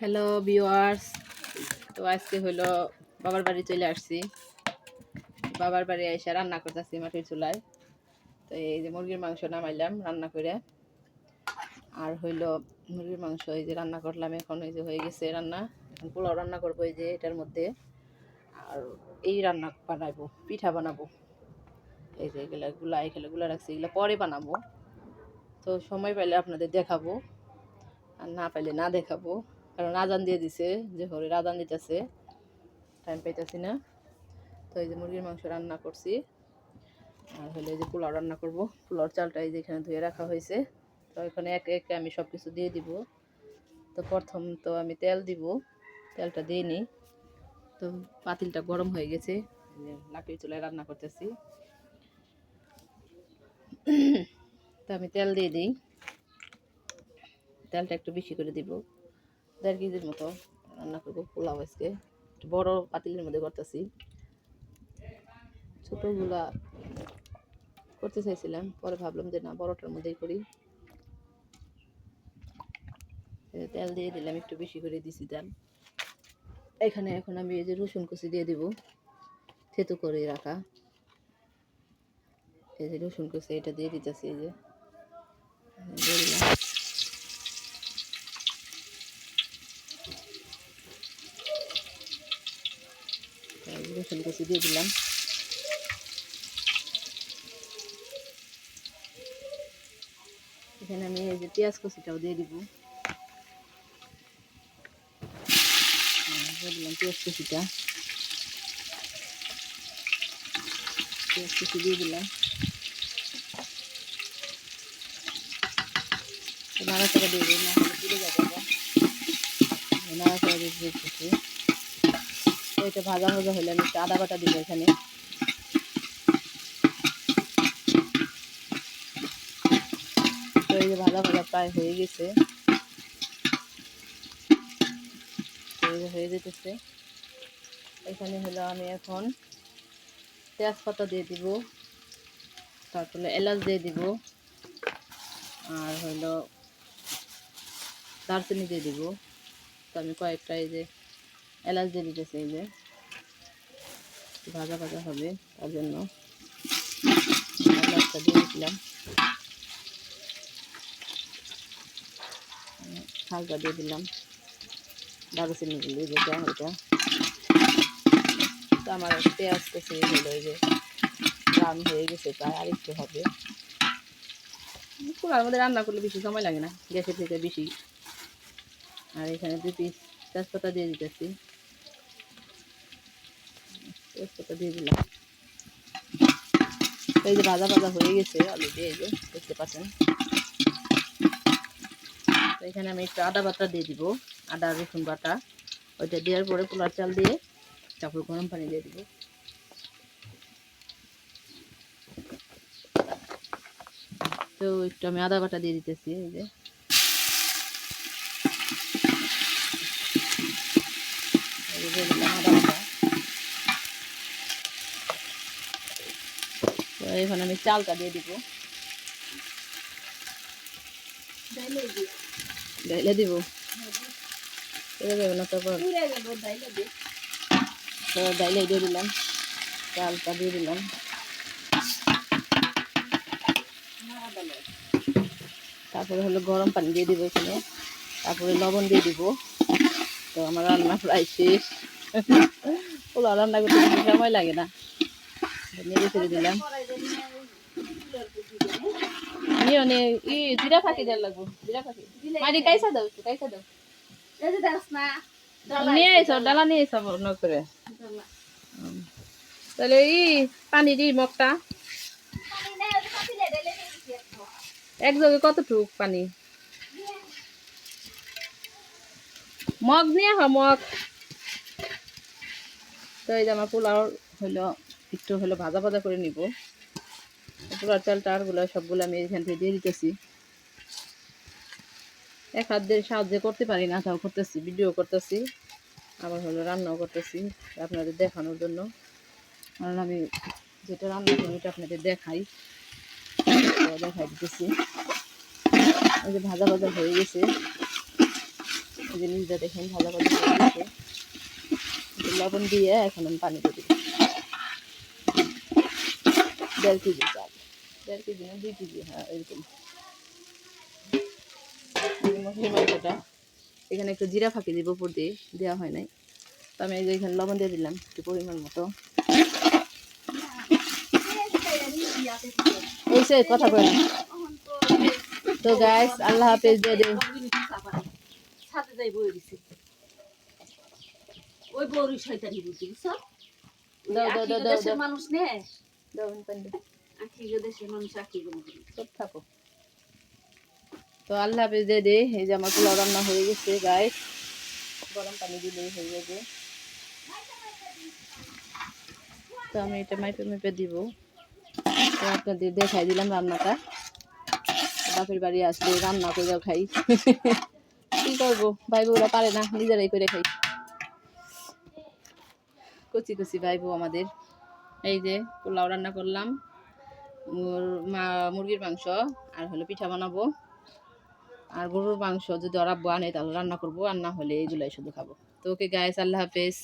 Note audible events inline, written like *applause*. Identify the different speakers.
Speaker 1: Hello viewers তো আজকে হলো বাবার বাড়ি চলে আসছি। বাবার বাড়ি এসে রান্না করতেছি মাটির চুলায়। তো এই যে মুরগির মাংস নামাইলাম রান্না করে। আর হইল মুরগির মাংস এই যে রান্না করলাম, এখন এই যে হয়ে গেছে রান্না। এখন পোলাও রান্না করব এই যে এটার মধ্যে। আর এই রান্না বানাবো, পিঠা বানাবো। এই যে এগুলা গুলা, এগুলো গুলা রাখছি, এগুলো পরে বানাবো। তো সময় পাইলে আপনাদের দেখাবো, আর না পাইলে না দেখাবো। কারণ আজান দিয়ে দিছে, যে হরির আজান দিতেছে টাইম পাইতেছি না। তো এই যে মুরগির মাংস রান্না করছি। আর হলে যে পোলাও রান্না করব। পোলাওর চালটা এই যে এখানে ধুয়ে রাখা হয়েছে। তো এখানে একে একে আমি সব কিছু দিয়ে দিব। তো প্রথম তো আমি তেল দিব। তেলটা দিয়ে নিই। তো পাতিলটা গরম হয়ে গেছে। লাকড়ি চুলায় রান্না করতেছি। তো আমি তেল দিয়ে দিই। তেলটা একটু বেশি করে দিব। দেড় কেজির মতো রান্না করব পোলাও আজকে। একটু বড় পাতিলের মধ্যে করতেছি। ছোটোগুলা করতে চাইছিলাম, পরে ভাবলাম যে না, বড়টার মধ্যেই করি। তেল দিয়ে দিলাম, একটু বেশি করে দিছি তেল। এখানে এখন আমি এই যে রসুন কুচি দিয়ে দিব, থেতু করে রাখা। এই যে রসুন কুচি, এটা দিয়ে দিতেছি এই যে। দিলাম এই যে রসুন কুচি দিয়ে দিলাম। এখানে আমি যে পেঁয়াজ কুচিটাও দিয়ে দিব। দিয়ে দিলাম পেঁয়াজ কুচিটা। পেঁয়াজ কুচি দিয়ে দিলাম। নাড়াচাড়া দিয়ে দিই না পুড়ে যাবে নাড়াচাড়া দিয়ে দিতেছি এটা ভাজা ভাজা হলে আমি একটু আদা বাটা দিব এখানে। তো এই যে ভাজা ভাজা প্রায় হয়ে গেছে। হয়ে যেতেছে। এখানে হলো আমি এখন তেজপাতা দিয়ে দিব, তারপরে এলাচ দিয়ে দিব, আর হলো দারচিনি দিয়ে দিব। তো আমি কয়েকটা এই যে এলাচ দিয়ে দিতেছি যে। ভাজা ভাজা হবে, তার জন্য এলাচটা দিয়ে দিলাম। হালকা দিয়ে দিলাম। দারুচিনিগুলো যেটা ওইটা তো আমার পেঁয়াজ কেসে হলো, এই যে রান হয়ে গেছে প্রায় আর একটু হবে। চুলার মধ্যে রান্না করলে বেশি সময় লাগে না, গ্যাসের থেকে বেশি। আর এখানে দুই পিস তেজপাতা দিয়ে দিতেছি। তেজপাতা দিয়ে দিলাম। এই যে ভাজা ভাজা হয়ে গেছে অলরেডি এই যে, দেখতে পাচ্ছেন? তো এখানে আমি একটু আদা বাটা দিয়ে দিব, আদা রসুন বাটা। ওইটা দেওয়ার পরে পোলার চাল দিয়ে তারপর গরম পানি দিয়ে দিব। তো একটু আমি আদা বাটা দিয়ে দিতেছি, এই যে। দিয়ে আদা বাটা তো এখন আমি চালটা দিয়ে দিব। ডাইলে দিব। না তারপর ডাইলে দিয়ে। দিলাম। চালটা দিয়ে দিলাম। তারপরে হলো গরম পানি দিয়ে দিব এখানে। তারপরে লবণ দিয়ে দিব। তো আমার রান্না প্রায় শেষ। পোলাও রান্না করতে সময় লাগে না। নেড়ে ফেলে দিলাম। ফাঁকি মারি কাইসা দাও একটু কাইসা দাও নিয়ে আইসো ডালা নিয়ে আইসো বড় করে হুম। তাহলে ই পানি দি মগটা এক জগে কতটুক পানি মগ নিয়ে হ মগ তো এই যে আমার পোলাও হইল একটু হলো ভাজা ভাজা করে নিব পোলার চালটা আরগুলো সবগুলো আমি এখান থেকে দিয়ে দিতেছি। এক হাত দিয়ে সাহায্য করতে পারি না, তাও করতেছি, ভিডিও করতেছি, আবার হলো রান্নাও করতেছি আপনাদের দেখানোর জন্য। কারণ আমি যেটা রান্না করি ওটা আপনাদের দেখাই। *coughs* দেখাই দিতেছি। এই যে ভাজা ভাজা হয়ে গেছে। এই জিনিসটা দেখেন ভালো করে হয়ে গেছে। লবণ দিয়ে এখন আমি পানি দিয়ে দেড় কেজি চাল। দেড় কেজি না দুই কেজি হ্যাঁ এরকম। মাংসটা এখানে একটু জিরা ফাঁকি দিব উপর দিয়ে দেওয়া হয় নাই। তো আমি এই যে এখানে লবণ দিয়ে দিলাম একটু পরিমাণ মতো। সে কথা না। তো গাইস আল্লাহ হাফেজ দিয়ে দিন।
Speaker 2: সাথে যাই বই দিছি। ওই বড় শয়তানি বুঝি বুঝছ?
Speaker 1: দাও, দাও, দাও, দাও,
Speaker 2: মানুষ নে।
Speaker 1: দাও।
Speaker 2: আখি
Speaker 1: তো আল্লাহ হাফেজ দে এই যে আমার পোলাও রান্না হয়ে গেছে গাইস গরম পানি দিলেই হয়ে যাবে। তো আমি এটা মাইপে মেপে দিব। আপনাদের দেখাই দিলাম রান্নাটা। বাপের বাড়ি আসলে রান্না করে যাও খাই। কি করব? ভাই বউরা পারে না, নিজেরাই করে খাই। কচি কচি ভাই বউ আমাদের। এই যে পোলাও রান্না করলাম। মুরগির মাংস, আর হলো পিঠা বানাবো। আর গরুর মাংস যদি ওরা আনে, তাহলে রান্না করব রান্না হলে এই জুলাই শুধু খাব। তো ওকে গায়ে আল্লাহ হাফেজ।